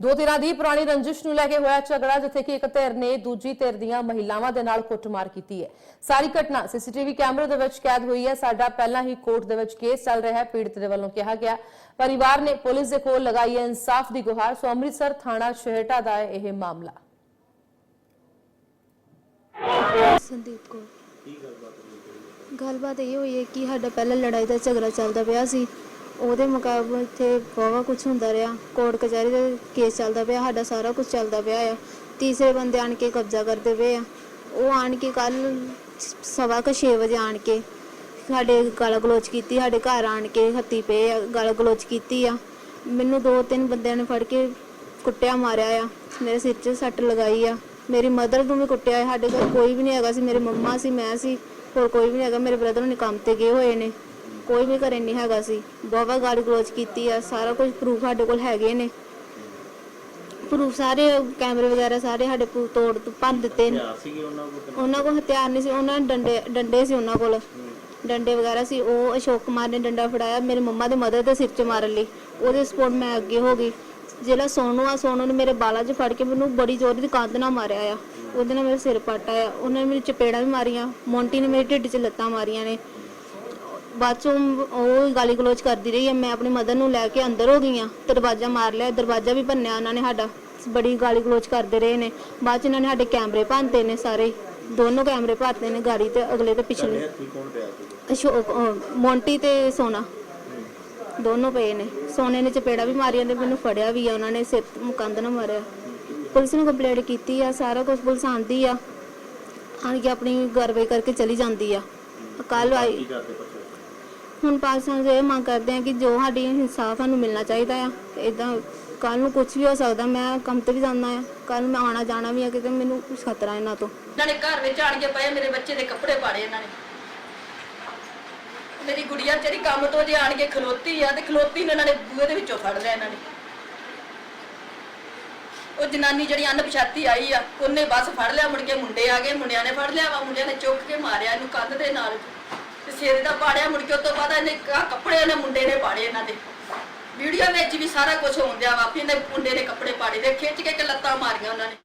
ਦੋ ਧਿਰਾਂ ਦੀ ਪੁਰਾਣੀ ਰੰਜਿਸ਼ ਨੂੰ ਲੈ ਕੇ ਹੋਇਆ ਝਗੜਾ, ਜਿੱਥੇ ਕਿ ਇੱਕ ਧਿਰ ਨੇ ਦੂਜੀ ਧਿਰ ਦੀਆਂ ਮਹਿਲਾਵਾਂ ਦੇ ਨਾਲ ਕੁੱਟਮਾਰ ਕੀਤੀ ਹੈ। ਸਾਰੀ ਘਟਨਾ ਸੀਸੀਟੀਵੀ ਕੈਮਰੇ ਦੇ ਵਿੱਚ ਕੈਦ ਹੋਈ ਹੈ। ਸਾਡਾ ਪਹਿਲਾਂ ਹੀ ਕੋਰਟ ਦੇ ਵਿੱਚ ਕੇਸ ਚੱਲ ਰਿਹਾ ਹੈ, ਪੀੜਤ ਦੇ ਵੱਲੋਂ ਕਿਹਾ ਗਿਆ। ਪਰਿਵਾਰ ਨੇ ਪੁਲਿਸ ਦੇ ਕੋਲ ਲਗਾਈ ਹੈ ਇਨਸਾਫ ਦੀ ਗੁਹਾਰ। ਸੋ ਅੰਮ੍ਰਿਤਸਰ ਥਾਣਾ ਸ਼ਹਿਟਾ ਦਾ ਹੈ ਇਹ ਮਾਮਲਾ। ਸੰਦੀਪ ਕੌਰ। ਗੱਲਬਾਤ ਇਹ ਹੋਈ ਹੈ ਕਿ ਸਾਡਾ ਪਹਿਲਾਂ ਲੜਾਈ ਦਾ ਝਗੜਾ ਚੱਲਦਾ ਪਿਆ ਸੀ। ਉਹਦੇ ਮੁਕਾਬਲੇ ਇੱਥੇ ਬਹੁਤ ਕੁਝ ਹੁੰਦਾ ਰਿਹਾ। ਕੋਰਟ ਕਚਹਿਰੀ ਦਾ ਕੇਸ ਚੱਲਦਾ ਪਿਆ, ਸਾਡਾ ਸਾਰਾ ਕੁਝ ਚੱਲਦਾ ਪਿਆ ਆ। ਤੀਸਰੇ ਬੰਦੇ ਆਣ ਕੇ ਕਬਜ਼ਾ ਕਰਦੇ ਪਏ ਆ। ਉਹ ਆਣ ਕੇ ਕੱਲ ਸਵਾ ਕੁ ਛੇ ਵਜੇ ਆਣ ਕੇ ਸਾਡੇ ਗਲ ਗਲੋਚ ਕੀਤੀ, ਸਾਡੇ ਘਰ ਆਣ ਕੇ ਹੱਤੀ ਪਏ ਆ, ਗਲ ਗਲੋਚ ਕੀਤੀ ਆ। ਮੈਨੂੰ ਦੋ ਤਿੰਨ ਬੰਦਿਆਂ ਨੇ ਫੜ ਕੇ ਕੁੱਟਿਆ, ਮਾਰਿਆ ਆ। ਮੇਰੇ ਸਿਰ 'ਚ ਸੱਟ ਲਗਾਈ ਆ। ਮੇਰੀ ਮਦਰ ਨੂੰ ਵੀ ਕੁੱਟਿਆ ਆ। ਸਾਡੇ ਘਰ ਕੋਈ ਵੀ ਨਹੀਂ ਹੈਗਾ ਸੀ, ਮੇਰੇ ਮੰਮਾ ਸੀ, ਮੈਂ ਸੀ, ਹੋਰ ਕੋਈ ਵੀ ਨਹੀਂ ਹੈਗਾ। ਮੇਰੇ ਬ੍ਰਦਰ ਨੇ ਕੰਮ ਤੇ ਗਏ ਹੋਏ ਨੇ। ਕੋਈ ਵੀ ਘਰੇ ਨਹੀਂ ਹੈਗਾ ਸੀ। ਬਾਬਾ ਗਾੜੀ ਗਲੋਚ ਕੀਤੀ ਆ ਸਾਰਾ ਕੁਝ ਪ੍ਰੂਫ ਸਾਡੇ ਕੋਲ ਹੈਗੇ ਨੇ। ਪ੍ਰੂਫ ਸਾਰੇ ਕੈਮਰੇ ਵਗੈਰਾ ਸਾਰੇ ਸਾਡੇ ਪ੍ਰੂਫ ਤੋੜ ਭੰਨ ਦਿੱਤੇ ਨੇ। ਹਥਿਆਰ ਸੀਗੇ ਉਹਨਾਂ ਕੋਲ? ਉਹਨਾਂ ਕੋਲ ਹਥਿਆਰ ਨਹੀਂ ਸੀ ਉਹਨਾਂ ਨੇ ਡੰਡੇ ਡੰਡੇ ਸੀ ਉਹਨਾਂ ਕੋਲ। ਡੰਡੇ ਵਗੈਰਾ ਸੀ ਉਹ ਅਸ਼ੋਕ ਕੁਮਾਰ ਨੇ ਡੰਡਾ ਫੜਾਇਆ ਮੇਰੇ ਮੰਮਾ ਦੇ ਮਦਰ ਦੇ ਸਿਰ 'ਚ ਮਾਰਨ ਲਈ। ਉਹਦੇ ਸਪੋਰਟ ਮੈਂ ਅੱਗੇ ਹੋ ਗਈ। ਜਿਹੜਾ ਸੋਨੂ ਆ ਸੋਨੂ ਨੇ ਮੇਰੇ ਬਾਲਾਂ 'ਚ ਫੜ ਕੇ ਮੈਨੂੰ ਬੜੀ ਜ਼ੋਰ ਦੀ ਕੰਧ ਨਾਲ ਮਾਰਿਆ ਆ। ਉਹਦੇ ਨਾਲ ਮੇਰਾ ਸਿਰ ਪੱਟ ਆਇਆ। ਉਹਨੇ ਮੇਰੀ ਚਪੇੜਾਂ ਵੀ ਮਾਰੀਆਂ ਮੌਂਟੀ ਨੇ ਮੇਰੇ ਢਿੱਡ 'ਚ ਲੱਤਾਂ ਮਾਰੀਆਂ ਨੇ। ਬਾਅਦ ਚੋਂ ਉਹ ਗਾਲੀ ਗਲੋਚ ਕਰਦੀ ਰਹੀ ਮੈਂ ਆਪਣੀ ਮਦਰ ਨੂੰ ਲੈ ਕੇ ਅੰਦਰ ਹੋ ਗਈ ਆ ਦਰਵਾਜ਼ਾ ਮਾਰ ਲਿਆ। ਦਰਵਾਜ਼ਾ ਵੀ ਭੰਨਿਆ ਉਹਨਾਂ ਨੇ ਸਾਡਾ। ਬੜੀ ਗਾਲੀ ਗਲੋਚ ਕਰਦੇ ਰਹੇ ਨੇ। ਬਾਅਦ ਚ ਇਹਨਾਂ ਨੇ ਸਾਡੇ ਕੈਮਰੇ ਭੰਨਤੇ ਨੇ ਸਾਰੇ। ਦੋਨੋਂ ਕੈਮਰੇ ਭੰਨਤੇ ਨੇ ਗਾੜੀ ਤੇ ਅਗਲੇ ਤੇ ਪਿਛਲੇ ਅਸ਼ੋਕ ਮੋਂਟੀ ਤੇ ਸੋਨਾ। ਦੋਨੋਂ ਪਏ ਨੇ। ਸੋਨੇ ਨੇ ਚਪੇੜਾ ਵੀ ਮਾਰੀਆਂ ਤੇ ਮੈਨੂੰ ਫੜਿਆ ਵੀ ਆ। ਉਹਨਾਂ ਨੇ ਸਿਰ ਕੰਧ ਨਾਲ ਮਾਰਿਆ। ਪੁਲਿਸ ਨੂੰ ਕੰਪਲੇਂਟ ਕੀਤੀ ਆ। ਸਾਰਾ ਕੁਝ ਪੁਲਿਸ ਆਂਦੀ ਆ। ਆਣ ਕੇ ਆਪਣੀ ਕਾਰਵਾਈ ਕਰਕੇ ਚਲੀ ਜਾਂਦੀ ਆ। ਕੱਲ ਆਈ ਕਰਦੇ ਹੁਣ ਪਾਕਿਸਤਾਨ ਦੇ ਇਹ ਮੰਗ ਕਰਦੇ ਆ ਕਿ ਜੋ ਸਾਡੀ ਇਨਸਾਫ ਸਾਨੂੰ ਮਿਲਣਾ ਚਾਹੀਦਾ ਆ ਇਦਾਂ ਕੱਲ ਨੂੰ ਕੁਝ ਵੀ ਹੋ ਸਕਦਾ, ਮੈਂ ਕੰਮ ਤੇ ਵੀ ਜਾਣਾ ਆ ਕੱਲ ਮੈਂ ਆਣਾ ਜਾਣਾ ਵੀ ਆ ਕਿਤੇ, ਮੈਨੂੰ ਕੁਝ ਖਤਰਾ ਇਹਨਾਂ ਤੋਂ। ਇਹਨਾਂ ਨੇ ਘਰ ਵਿੱਚ ਆਣ ਕੇ ਪਏ ਮੇਰੇ ਬੱਚੇ ਦੇ ਕੱਪੜੇ ਪਾੜੇ ਇਹਨਾਂ ਨੇ। ਮੇਰੀ ਗੁੜੀਆ ਜਿਹੜੀ ਕੰਮ ਤੋਂ ਜੇ ਆਣ ਕੇ ਖਲੋਤੀ ਆ, ਤੇ ਖਲੋਤੀ ਨੂੰ ਇਹਨਾਂ ਨੇ ਬੂਹੇ ਦੇ ਵਿੱਚੋਂ ਫੜ ਲਿਆ ਇਹਨਾਂ ਨੇ। ਉਹ ਜਨਾਨੀ ਜਿਹੜੀ ਅਣਪਛਾਤੀ ਆਈ ਆ, ਉਹਨੇ ਬਸ ਫੜ ਲਿਆ, ਮੁੜ ਕੇ ਮੁੰਡੇ ਆ ਗਏ, ਮੁੰਡਿਆਂ ਨੇ ਫੜ ਲਿਆ ਵਾ, ਮੁੰਡਿਆਂ ਨੇ ਚੁੱਕ ਕੇ ਮਾਰਿਆ ਇਹਨੂੰ ਕੰਧ ਦੇ ਨਾਲ। ਸਿਰ ਦਾ ਪਾੜਿਆ, ਮੁੜ ਕੇ ਉਸ ਤੋਂ ਬਾਅਦ ਇਹਨੇ ਆਹ ਕੱਪੜੇ ਨੇ ਮੁੰਡੇ ਨੇ ਪਾੜੇ ਇਹਨਾਂ ਦੇ। ਵੀਡੀਓ ਵਿੱਚ ਵੀ ਸਾਰਾ ਕੁਝ ਹੁੰਦਿਆ ਵਾ, ਵੀ ਇਹਨੇ ਮੁੰਡੇ ਨੇ ਕੱਪੜੇ ਪਾੜੇ ਦੇ ਖਿੱਚ ਕੇ ਕਿ ਲੱਤਾਂ ਮਾਰੀਆਂ ਉਹਨਾਂ ਨੇ।